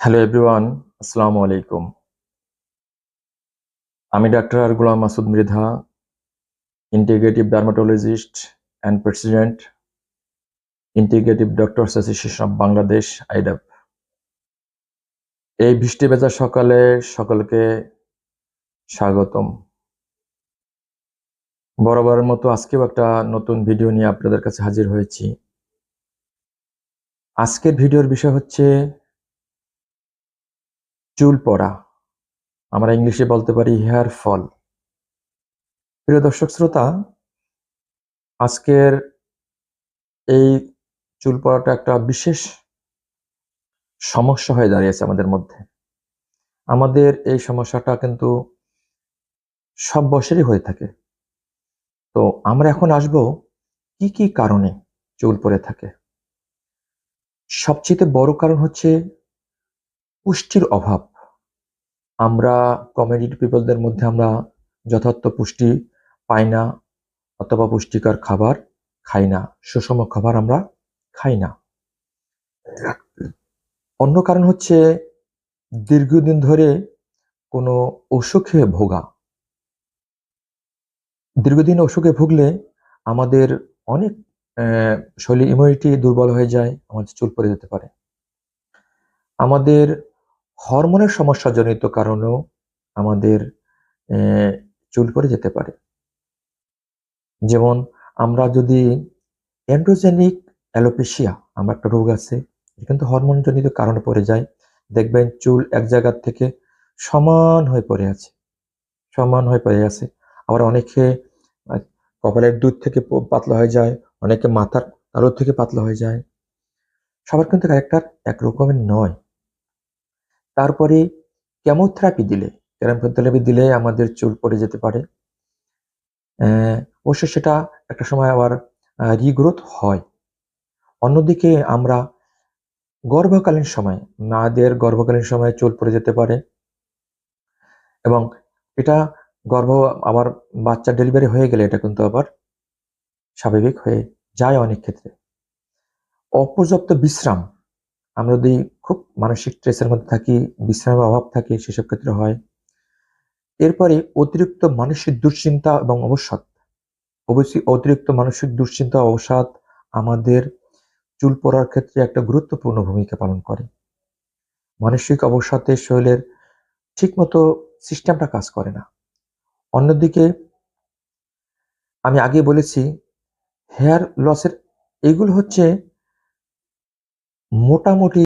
Hello everyone আসসালামু আলাইকুম আমি doctor Gulam Masud Mridha integrative dermatologist and president integrative doctors association of Bangladesh IDAP এই বৃষ্টি ভেজা সকালে সকলকে স্বাগতম। বরাবরের মতো আজকেও একটা নতুন ভিডিও নিয়ে আপনাদের কাছে হাজির হয়েছি। আজকের ভিডিওর বিষয় হচ্ছে চুল পড়া। আমরা ইংলিশে বলতে পারি হেয়ার ফল। প্রিয় দর্শক শ্রোতা, আজকের এই চুল পড়াটা একটা বিশেষ সমস্যা হয়ে দাঁড়িয়েছে আমাদের মধ্যে। আমাদের এই সমস্যাটা কিন্তু সব বছরই হয়ে থাকে। তো আমরা এখন আসব কি কি কারণে চুল পড়ে থাকে। সবচেয়ে বড় কারণ হচ্ছে পুষ্টির অভাব। আমরা কমিউনিটি পিপলদের মধ্যে আমরা যথার্থ পুষ্টি পাই না অথবা পুষ্টিকর খাবার খাই না, সুষম খাবার আমরা খাই না। অন্য কারণ হচ্ছে দীর্ঘদিন ধরে কোনো অসুখে ভোগা। দীর্ঘদিন অসুখে ভুগলে আমাদের অনেক শরীর ইমিউনিটি দুর্বল হয়ে যায়, আমাদের চুল পড়ে যেতে পারে। আমাদের হরমোনের সমস্যাজনিত কারণেও আমাদের চুল পড়ে যেতে পারে। যেমন আমরা যদি অ্যান্ড্রোজেনিক অ্যালোপেশিয়া আমার একটা রোগ আছে কিন্তু হরমোনজনিত কারণে পড়ে যায়। দেখবেন চুল এক জায়গার থেকে সমান হয়ে পড়ে আছে, সমান হয়ে পড়ে আছে। আবার অনেকে কপালের দুধ থেকে পাতলা হয়ে যায়, অনেকে মাথার তালুর থেকে পাতলা হয়ে যায়। সবার কিন্তু ক্যারেক্টার একরকমের নয়। তারপরে কেমোথেরাপি দিলে কেমোথেরাপি দিলে আমাদের চুল পড়ে যেতে পারে। অবশ্য সেটা একটা সময় আবার রিগ্রোথ হয়। অন্যদিকে আমরা গর্ভকালীন সময় মাদের গর্ভকালীন সময় চুল পড়ে যেতে পারে। এবং এটা গর্ভ আবার বাচ্চা ডেলিভারি হয়ে গেলে এটা কিন্তু আবার স্বাভাবিক হয়ে যায় অনেক ক্ষেত্রে। অপর্যাপ্ত বিশ্রাম আমরা যদি খুব মানসিক স্ট্রেসের মধ্যে থাকি, বিশ্রামের অভাব থাকে, সেসব ক্ষেত্রে হয়। এরপরে অতিরিক্ত মানসিক দুশ্চিন্তা এবং অবসাদ। অবশ্যই অতিরিক্ত মানসিক দুশ্চিন্তা, অবসাদ আমাদের চুল পড়ার ক্ষেত্রে একটা গুরুত্বপূর্ণ ভূমিকা পালন করে। মানসিক অবসাদে শরীরের ঠিকমতো সিস্টেমটা কাজ করে না। অন্যদিকে আমি আগে বলেছি হেয়ার লসের এগুলো হচ্ছে মোটামুটি